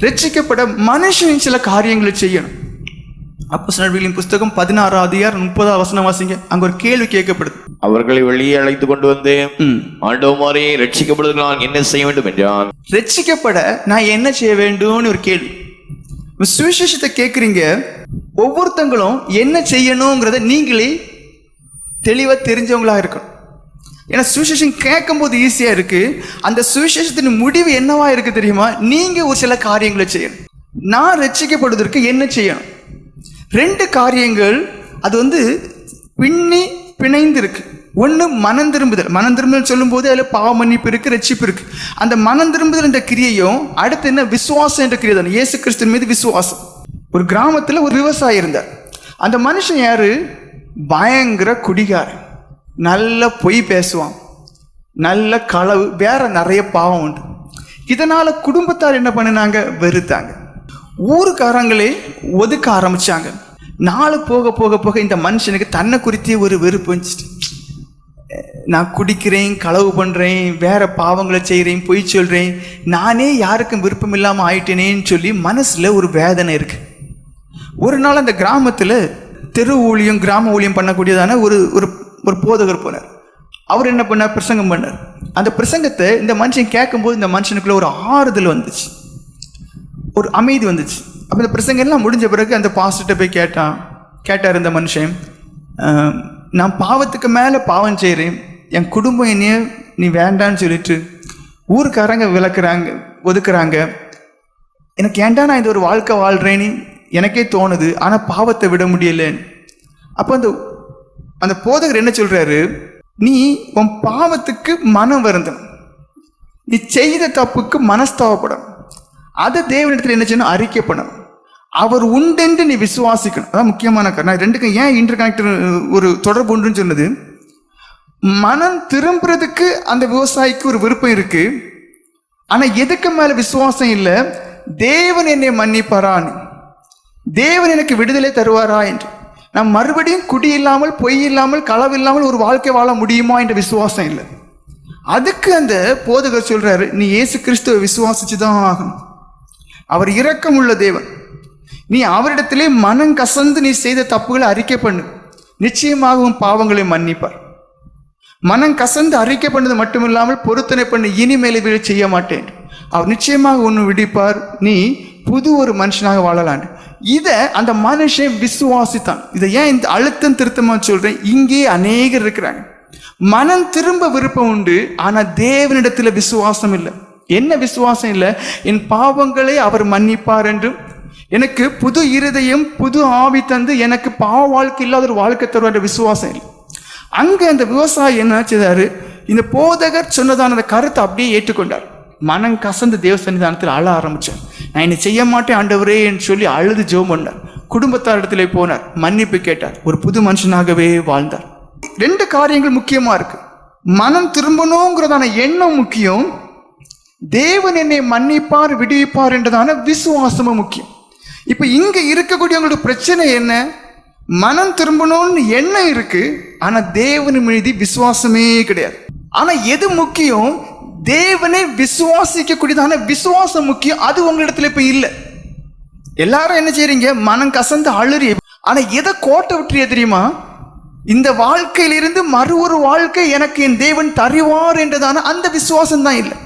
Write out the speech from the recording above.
ரட்சிக்கப்பட மனுஷன் சில காரியங்களை செய்யணும். அப்போ நடவடிக்கையின் புஸ்தகம் பதினாறாம் அதிகாரம் முப்பதாம் வசனம் வாசிங்க. அங்க ஒரு கேள்வி கேட்கப்படுது. அவர்களை வெளியே அழைத்து கொண்டு வந்து ம். ஆண்டவமாரே ரட்சிக்கப்படுவதற்கு நான் என்ன செய்ய வேண்டும் என்றான். ரட்சிக்கப்பட நான் என்ன செய்ய வேண்டும்னு ஒரு கேள்வி. சுவிசேஷத்தை கேட்குறீங்க. ஒவ்வொருத்தங்களும் என்ன செய்யணுங்கிறத நீங்களே தெளிவாக தெரிஞ்சவங்களா இருக்கணும். ஏன்னா சுவிசேஷம் கேட்கும்போது ஈஸியாக இருக்கு. அந்த சுவிசேஷத்தின் முடிவு என்னவா இருக்கு தெரியுமா? நீங்க ஒரு சில காரியங்களை செய்யணும். நான் ரச்சிக்கப்படுவதற்கு என்ன செய்யணும்? ரெண்டு காரியங்கள் அது வந்து பின்னி பிணைந்து இருக்கு ஒன்று மனம் திரும்புதல். மனம் திரும்புதல் சொல்லும்போது அதில் பாவ மன்னிப்பு இருக்கு ரட்சிப்பு இருக்கு. அந்த மனம் திரும்புதல் என்ற கிரியையும் அடுத்து என்ன? விசுவாசம் என்ற கிரியை தான். இயேசு கிறிஸ்தன் மீது விசுவாசம். ஒரு கிராமத்தில் ஒரு விவசாயி இருந்தார். அந்த மனுஷன் யாரு? பயங்கர குடிகாரன். நல்ல பொய் பேசுவான். நல்ல களவு வேற நிறைய பாவம் உண்டு. இதனால குடும்பத்தார் என்ன பண்ணினாங்க? வெறுத்தாங்க. ஊருக்காரங்களே ஒதுக்க ஆரம்பிச்சாங்க. நாள் போக போக போக இந்த மனுஷனுக்கு தன்னை குறித்தே ஒரு வெறுப்பு வந்துச்சு. நான் குடிக்கிறேன் களவு பண்ணுறேன் வேற பாவங்களை செய்கிறேன் பொய் சொல்கிறேன் நானே யாருக்கும் விருப்பம் இல்லாமல் ஆயிட்டேனேன்னு சொல்லி மனசில் ஒரு வேதனை இருக்கு. ஒரு நாள் அந்த கிராமத்தில் தெரு ஊழியம் கிராம ஊழியம் பண்ணக்கூடியதான ஒரு ஒரு ஒரு போதகர் போனார். அவர் என்ன பண்ணார்? பிரசங்கம் பண்ணார். அந்த பிரசங்கத்தை இந்த மனுஷன் கேட்கும்போது இந்த மனுஷனுக்குள்ள ஒரு ஆறுதல் வந்துச்சு. ஒரு அமைதி வந்துச்சு. அப்போ இந்த பிரசங்கம் எல்லாம் முடிஞ்ச பிறகு அந்த பாஸ்டர்கிட்ட போய் கேட்டான். கேட்டார் இந்த மனுஷன் நான் பாவத்துக்கு மேலே பாவம் செய்கிறேன் என் குடும்பம் என்னைய நீ வேண்டான்னு சொல்லிட்டு ஊருக்காரங்க விளக்குறாங்க ஒதுக்குறாங்க. எனக்கு ஏன்டா நான் இந்த ஒரு வாழ்க்கை வாழ்கிறேன்னு எனக்கே தோணுது. ஆனால் பாவத்தை விட முடியலன்னு. அப்போ அந்த அந்த போதகர் என்ன சொல்கிறாரு நீ உன் பாவத்துக்கு மனம் வருந்தணும் நீ செய்த தப்புக்கு மனஸ்தாபப்படணும் அதை தேவனிடத்தில் என்ன செய்யணும்? அறிக்கை பண்ணணும் அவர் உண்டென்று நீ விசுவாசிக்கணும். அதான் முக்கியமான காரணம். ரெண்டுக்கும் ஏன் இன்டர் கனெக்டர் ஒரு தொடர்பு உண்டுன்னு சொன்னது? மனம் திரும்புறதுக்கு அந்த விவசாயிக்கு ஒரு விருப்பம் இருக்கு. ஆனால் எதுக்கு மேலே விசுவாசம் இல்லை? தேவன் என்னை மன்னிப்பாரான்னு தேவன் எனக்கு விடுதலை தருவாரா என்று. நான் மறுபடியும் குடி இல்லாமல் பொய் இல்லாமல் களவு இல்லாமல் ஒரு வாழ்க்கை வாழ முடியுமா என்ற விசுவாசம் இல்லை. அதுக்கு அந்த போதகர் சொல்றாரு நீ இயேசு கிறிஸ்துவை விசுவாசிச்சு தான் ஆகணும். அவர் இரக்கம் உள்ள தேவன். நீ அவரிடத்திலே மனம் கசந்து நீ செய்த தப்புகளை அறிக்கை பண்ணு. நிச்சயமாகவும் பாவங்களை மன்னிப்பார். மனம் கசந்து அறிக்கை பண்ணது மட்டுமில்லாமல் பொருத்தனை பண்ணி. இனிமேல் வீழ செய்ய மாட்டேன். அவர் நிச்சயமாக ஒன்று விடிப்பார். நீ புது ஒரு மனுஷனாக வாழலான்னு இதை அந்த மனுஷன் விசுவாசித்தான். இதை ஏன் இந்த அழுத்தம் திருத்தமா சொல்றேன்? இங்கே அநேகர் இருக்கிறாங்க. மனம் திரும்ப விருப்பம் உண்டு ஆனா தேவனிடத்துல விசுவாசம் இல்லை. என்ன விசுவாசம் இல்லை? என் பாவங்களை அவர் மன்னிப்பார் என்றும் எனக்கு புது இருதயம் புது ஆவி தந்து எனக்கு பாவ வாழ்க்கை இல்லாத ஒரு வாழ்க்கை தருவார் என்ற விசுவாசம் இல்லை. அங்கே அந்த விவசாயி என்ன செய்தாரு? இந்த போதகர் சொன்னதான அந்த கருத்தை அப்படியே ஏற்றுக்கொண்டார். மனம் கசந்து தேவ சன்னிதானத்தில் அழ ஆரம்பித்தார் நான் என்னை செய்ய மாட்டேன் ஆண்டவரே என்று சொல்லி அழுது ஜெபம் பண்ணார். குடும்பத்தாரிடத்திலே போனார். மன்னிப்பு கேட்டார். ஒரு புது மனுஷனாகவே வாழ்ந்தார். ரெண்டு காரியங்கள் முக்கியமாக இருக்கு. மனம் திரும்பணுங்கிறதான எண்ணம் முக்கியம். தேவன் என்னை மன்னிப்பார் விடுவிப்பார் என்றதான விசுவாசமும் முக்கியம். இப்போ இங்கே இருக்கக்கூடியவங்களோட பிரச்சனை என்ன? மனம் திரும்பணும்னு எண்ணம் இருக்கு ஆனால் தேவன் மீதி விசுவாசமே கிடையாது. ஆனால் எது முக்கியம்? தேவனை விசுவாசிக்கக்கூடியதான விசுவாசம் முக்கியம். அது உங்களிடத்துல இப்ப இல்லை. எல்லாரும் என்ன செய்றீங்க? மனம் கசந்து அழுறி ஆனா எதை கோட்டை விட்டுறிய தெரியுமா? இந்த வாழ்க்கையிலிருந்து மறு ஒரு வாழ்க்கை எனக்கு என் தேவன் தருவார் என்றதான அந்த விசுவாசம் தான் இல்லை.